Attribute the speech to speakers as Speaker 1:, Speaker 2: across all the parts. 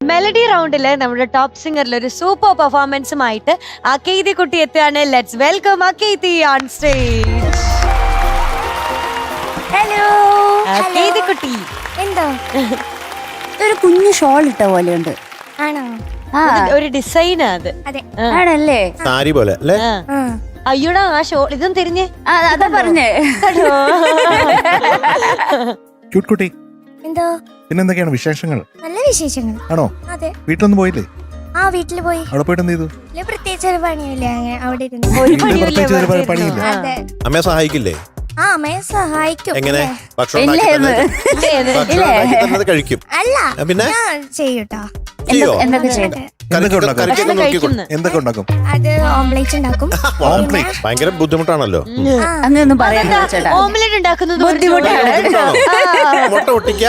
Speaker 1: Melody റൗണ്ടിൽ നമ്മുടെ top സിംഗറിൽ ഒരു സൂപ്പർ പെർഫോമൻസുമായിട്ട് അക്കെയ്തി കുട്ടി എത്തുകയാണ്. Let's welcome അക്കെയ്തി on stage
Speaker 2: hello
Speaker 1: അക്കെയ്തി കുട്ടി.
Speaker 2: എന്തോ?
Speaker 3: ഒരു കുഞ്ഞു ഷോൾ ഇട്ട ഉണ്ട്
Speaker 2: ആണോ?
Speaker 3: ആ.
Speaker 1: ഒരു ഡിസൈൻ അത്.
Speaker 2: അതെ.
Speaker 3: ആണല്ലേ?
Speaker 4: സാരി പോലെ അല്ലേ.
Speaker 1: അയ്യോടാ ആ ഷോൾ ഇതും തിരിഞ്ഞേ.
Speaker 3: അതാ പറഞ്ഞേ.
Speaker 5: ക്യൂട്ട് കുട്ടി.
Speaker 2: എന്തോ
Speaker 5: പിന്നെന്തൊക്കെയാണ് വിശേഷങ്ങൾ?
Speaker 2: നല്ല വിശേഷങ്ങൾ.
Speaker 5: ആണോ?
Speaker 2: അതെ.
Speaker 5: വീട്ടിലൊന്നും പോയില്ലേ?
Speaker 2: ആ വീട്ടിൽ പോയി.
Speaker 5: അവിടെ പോയിട്ട് എന്ത് ചെയ്തു
Speaker 2: പ്രത്യേകിച്ച് ഒരു പണിയില്ല അവിടെ ഇരുന്ന്.
Speaker 1: ഒരു
Speaker 5: വീട്ടിൽ
Speaker 1: പണിയില്ലേ.
Speaker 4: അമ്മയെ സഹായിക്കില്ലേ?
Speaker 2: ആ അമ്മയെ സഹായിക്കും.
Speaker 4: എങ്ങനെ? ഭക്ഷണം കഴിക്കും.
Speaker 2: അല്ല
Speaker 4: പിന്നെ?
Speaker 2: ഞാൻ ചെയ്യൂട്ടോ.
Speaker 4: ചെയ്യോ?
Speaker 3: എന്തൊക്കെ ചെയ്തു
Speaker 5: എന്തൊക്കെ ഉണ്ടാക്കും. എന്തൊക്കെ ഉണ്ടാക്കും?
Speaker 2: അത് ഓംലേറ്റ് ഉണ്ടാക്കും.
Speaker 5: ഓംപ്ലേറ്റ്
Speaker 4: ഭയങ്കര ബുദ്ധിമുട്ടാണല്ലോ.
Speaker 3: അങ്ങനെയൊന്നും പറയാൻ ചേട്ടാ.
Speaker 1: ഓംലെറ്റ് ഉണ്ടാക്കുന്നത്
Speaker 3: ബുദ്ധിമുട്ടാണ്.
Speaker 4: മുട്ട ഒട്ടിക്ക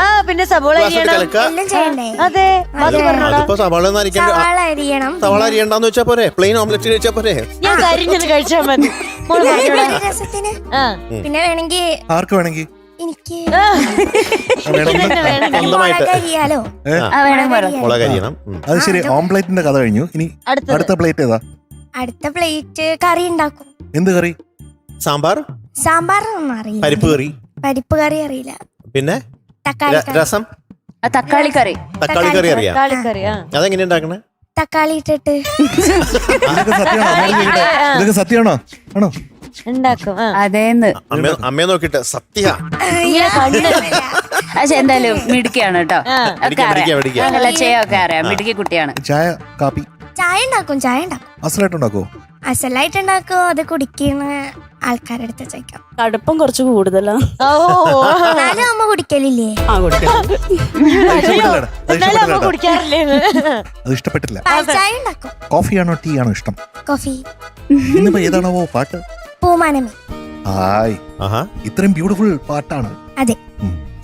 Speaker 1: ആ പിന്നെ സബോള
Speaker 4: ഗ്ലാസ്സിൽ
Speaker 2: എല്ലാം ചെയ്യണ്ടേ?
Speaker 1: അതെ.
Speaker 4: അതിപ്പോ സവാള
Speaker 2: സവാള അരിയണം.
Speaker 4: സവാള അരിയണ്ടാന്ന് വെച്ചാ പോരെ? പ്ലെയിൻ ഓംലെറ്റ് കഴിച്ചാ പോരെ?
Speaker 1: ഞാൻ കരിഞ്ഞത് കഴിച്ചാ മതി.
Speaker 2: പിന്നെ വേണമെങ്കിൽ
Speaker 5: ആർക്ക് വേണമെങ്കിൽ
Speaker 2: എനിക്ക്
Speaker 1: ആ.
Speaker 5: വേണമെങ്കിൽ
Speaker 1: ഇതന്നെ വേണം.
Speaker 4: സ്വന്തമായിട്ട്.
Speaker 3: ആ വേണം പറ
Speaker 4: മുളക്
Speaker 5: അത് ശരി ഓംപ്ലേറ്റിന്റെ കഥ കഴിഞ്ഞു. ഇനി
Speaker 1: അടുത്തത്.
Speaker 5: അടുത്ത പ്ലേറ്റ് ഏതാ?
Speaker 2: അടുത്ത പ്ലേറ്റ് കറി ഉണ്ടാക്കും.
Speaker 5: എന്ത് കറി?
Speaker 4: സാമ്പാർ?
Speaker 2: സാമ്പാറൊന്നും അറിയില്ല.
Speaker 4: പരിപ്പ് കറി?
Speaker 2: പരിപ്പ് കറി അറിയില്ല.
Speaker 4: പിന്നെ?
Speaker 2: തക്കാളി
Speaker 4: ര-
Speaker 2: കറി.
Speaker 4: രസം?
Speaker 3: ആ തക്കാളി കറി.
Speaker 4: തക്കാളി കറി അറിയാം.
Speaker 1: തക്കാളിക്കറി ആ.
Speaker 4: അതെങ്ങനെ ഉണ്ടാക്കണേ?
Speaker 2: തക്കാളി ഇട്ടിട്ട്.
Speaker 5: ഇതൊക്കെ സത്യമാണോ? ഇതൊക്കെ സത്യമാണോ? ആണോ?
Speaker 1: ഉണ്ടാക്കും. ആ.
Speaker 3: അതേന്ന്.
Speaker 4: അമ്മ അമ്മയെ നോക്കിട്ട് സത്യ.
Speaker 1: ഇങ്ങനെ
Speaker 3: പക്ഷെ എന്തായാലും മിടുക്കിയാണ് കേട്ടോ.
Speaker 1: ആ.
Speaker 3: ഒക്കെ
Speaker 4: മിടുക്കി,
Speaker 3: അറിയാം.
Speaker 4: മിടുക്കി.
Speaker 3: അറിയാം. കുട്ടിയാണ്.
Speaker 5: ചായ കാപ്പി.
Speaker 2: ചായ ഉണ്ടാക്കും ചായ ഉണ്ടാക്കും.
Speaker 5: അസലായിട്ട് ഉണ്ടാക്കുവോ?
Speaker 2: അസലായിട്ട് ഉണ്ടാക്കും അത് കുടിക്കുന്ന ആൾക്കാരുടെ അടുത്ത് ചോദിക്കാം.
Speaker 6: കടുപ്പം കുറച്ച് കൂടുതലാ.
Speaker 1: ഓ
Speaker 2: എന്നാലും അമ്മ കുടിക്കലില്ലേ?
Speaker 6: ആ കൊടുക്കാം.
Speaker 5: അത് ഇഷ്ടപ്പെട്ടില്ലടാ. അത്
Speaker 1: എന്നാലും അമ്മ
Speaker 5: ഇഷ്ടപ്പെട്ടില്ലടാ.
Speaker 1: കുടിക്കാറില്ലേ
Speaker 5: അത് ഇഷ്ടപ്പെട്ടില്ല.
Speaker 2: പാൽ ചായ ഉണ്ടാക്കും.
Speaker 5: കോഫിയാണോ ടീ ആണോ ഇഷ്ടം?
Speaker 2: കോഫി.
Speaker 5: ഇന്നിപ്പോ ഏതാണോ പാട്ട്?
Speaker 2: പൂമാനമി.
Speaker 5: ഹായ്.
Speaker 4: ആഹാ.
Speaker 5: ഇത്രയും ബ്യൂട്ടിഫുൾ പാട്ടാണ്.
Speaker 2: അതെ.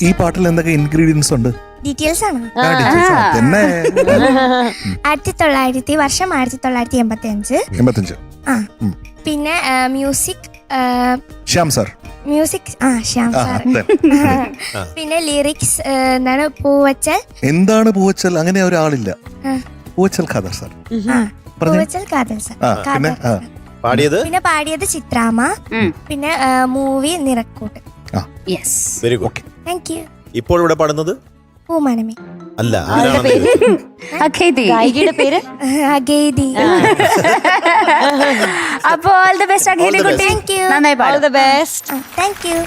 Speaker 5: ഈ പാട്ടിൽ എന്തൊക്കെ ഇൻഗ്രീഡിയൻസ് ഉണ്ട്?
Speaker 2: ഡീറ്റെയിൽസ് ആണ്.
Speaker 5: ആ, details ആണ്. തന്നെ
Speaker 2: ആയിരത്തി തൊള്ളായിരത്തി വർഷം ആയിരത്തി തൊള്ളായിരത്തി എൺപത്തി അഞ്ച്
Speaker 5: എൺപത്തഞ്ച്
Speaker 2: ആ.
Speaker 5: ഉം.
Speaker 2: പിന്നെ മ്യൂസിക്
Speaker 5: ശ്യാം സാർ.
Speaker 2: മ്യൂസിക് ആ ശ്യാം
Speaker 5: ആ,
Speaker 2: സാർ.
Speaker 5: അതെ.
Speaker 2: പിന്നെ ലിറിക്സ് എന്താണ് പൂവച്ചൽ?
Speaker 5: എന്താണ് പൂവച്ചൽ? അങ്ങനെ ഒരാളില്ല.
Speaker 2: ആ.
Speaker 5: പൂവച്ചൽ ഖാദർ സാർ.
Speaker 2: ആ
Speaker 5: പറഞ്ഞേ.
Speaker 2: പൂവച്ചൽ കാതൽ സാർ.
Speaker 5: ആ പിന്നെ
Speaker 2: കാതൽ
Speaker 5: ആ.
Speaker 2: സാർ.
Speaker 4: പാടിയത്?
Speaker 2: പിന്നെ പാടിയത്
Speaker 3: ചിത്രാമ
Speaker 2: പിന്നെ movie Nirakkoottu.
Speaker 3: Yes
Speaker 4: very good
Speaker 2: thank you
Speaker 4: ഇപ്പോൾ ഇവിടെ പാടുന്നത്?
Speaker 2: പൂമാനമേ
Speaker 4: അല്ല
Speaker 1: പേര്? പേര്?
Speaker 3: ഓൾ ദ ബെസ്റ്റ്
Speaker 4: the
Speaker 3: കുട്ടി.
Speaker 4: best.
Speaker 2: താങ്ക് യു
Speaker 3: നന്നായി
Speaker 1: ഓൾ
Speaker 3: പാടും
Speaker 1: the best
Speaker 2: thank you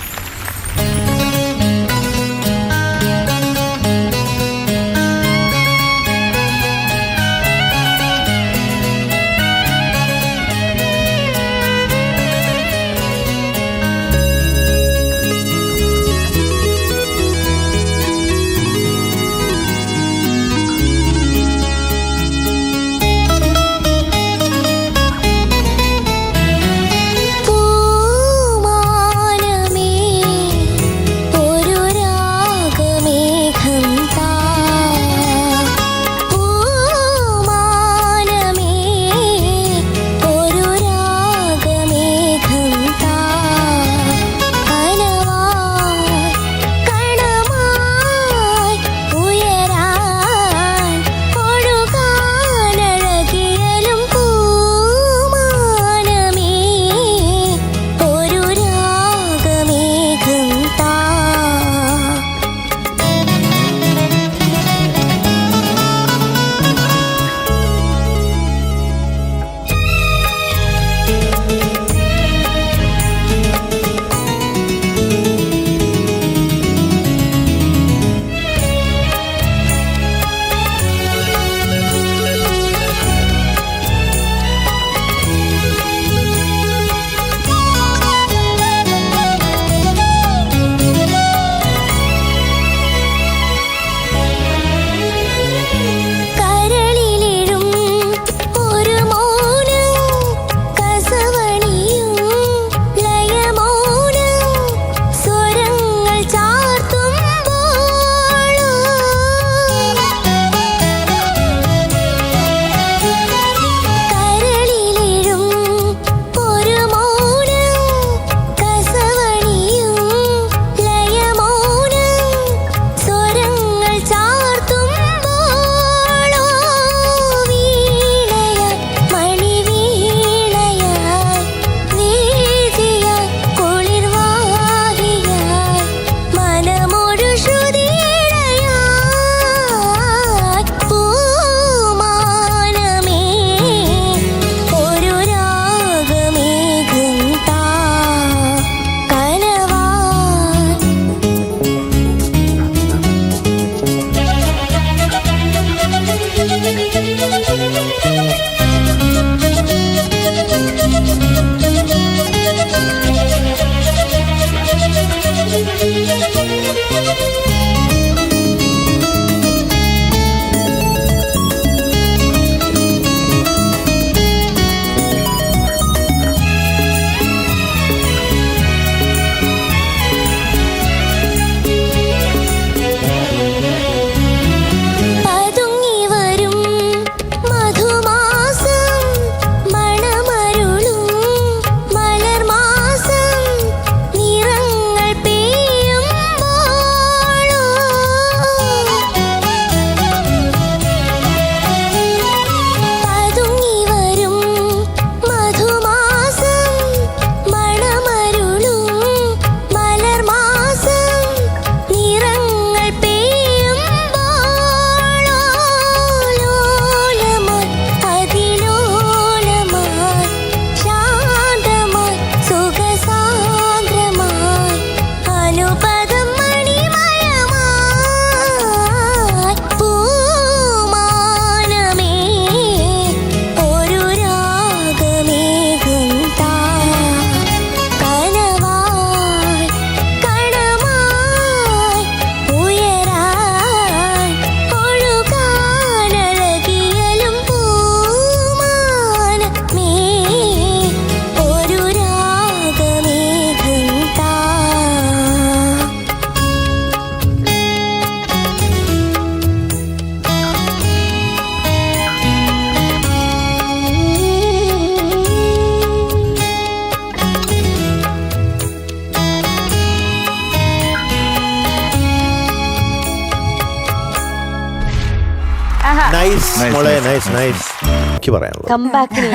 Speaker 4: nice മോളെ നൈസ് നൈസ് എനിക്ക് പറയാനുള്ളത്.
Speaker 1: കംബാക്കിന്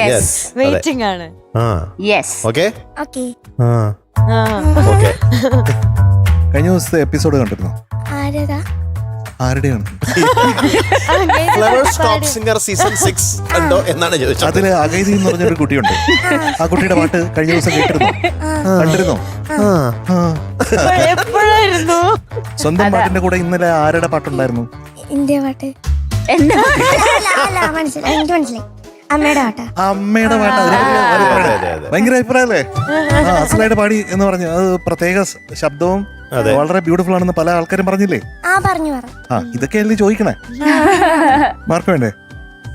Speaker 3: യെസ്
Speaker 1: വെയിറ്റിംഗ് ആണ്.
Speaker 4: ആ.
Speaker 3: യെസ്
Speaker 4: ഓക്കെ
Speaker 2: ഓക്കെ
Speaker 4: ആ. ഓക്കെ
Speaker 5: കഴിഞ്ഞ ദിവസത്തെ എപ്പിസോഡ് കണ്ടിരുന്നു?
Speaker 2: ആരതാ?
Speaker 5: ആരുടെയാണ്?
Speaker 4: ഉണ്ടോ എന്നാണ് ചോദിച്ചത്.
Speaker 5: അതിൽ അഗൈതി എന്ന് പറഞ്ഞൊരു കുട്ടിയുണ്ട്. ആ. കുട്ടിയുടെ പാട്ട് കഴിഞ്ഞ ദിവസം കേട്ടിരുന്നു? കണ്ടിരുന്നോ? സ്വന്തം പാട്ടിന്റെ കൂടെ ഇന്നലെ ആരുടെ പാട്ടുണ്ടായിരുന്നു?
Speaker 2: ഇന്ത്യ പാട്ട്.
Speaker 3: എന്താ?
Speaker 2: അല്ല അല്ല മനസ്സിലായി. എനിക്ക് മനസ്സിലായി. അമ്മയുടെ പാട്ടാ.
Speaker 5: അമ്മയുടെ പാട്ട്. അതിനെ
Speaker 4: അതെ, അതെ, അതെ.
Speaker 5: ഭയങ്കര അഭിപ്രായല്ലേ ആ അസലായിട്ട് പാടി എന്ന് പറഞ്ഞു. അത് പ്രത്യേക സ് ശബ്ദവും വളരെ ബ്യൂട്ടിഫുൾ ആണെന്ന് പല ആൾക്കാരും പറഞ്ഞില്ലേ?
Speaker 2: ആ പറഞ്ഞു
Speaker 5: ആ ഇതൊക്കെയല്ലേ ചോദിക്കണേ? മാർക്ക് വേണ്ടേ?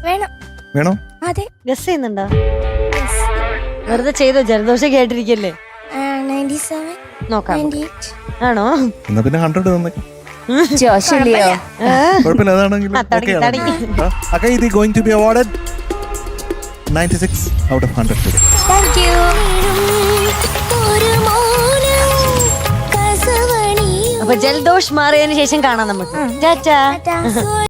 Speaker 2: വേണം.
Speaker 5: വേണോ?
Speaker 2: അതെ.
Speaker 1: ഗസ് ചെയ്യുന്നുണ്ടോ? വെറുതെ ചെയ്തോ ജലദോഷം കേട്ടിരിക്കല്ലേ
Speaker 2: നയന്റി സെവൻ
Speaker 1: നോക്കാം.
Speaker 2: നയന്റി എയ്റ്റ്
Speaker 1: ആണോ?
Speaker 5: എന്നാ പിന്നെ ഹൺഡ്രഡ് തന്നെ.
Speaker 3: ജോഷല്ലയോ
Speaker 5: കുഴപ്പമില്ല അതാണെങ്കിൽ. Going to be awarded ninety six out of hundred
Speaker 2: thank you ഒരു മൗനം കസവണിയും
Speaker 1: അപ്പൊ ജലദോഷ് മാറിയതിനു ശേഷം കാണാം നമുക്ക്.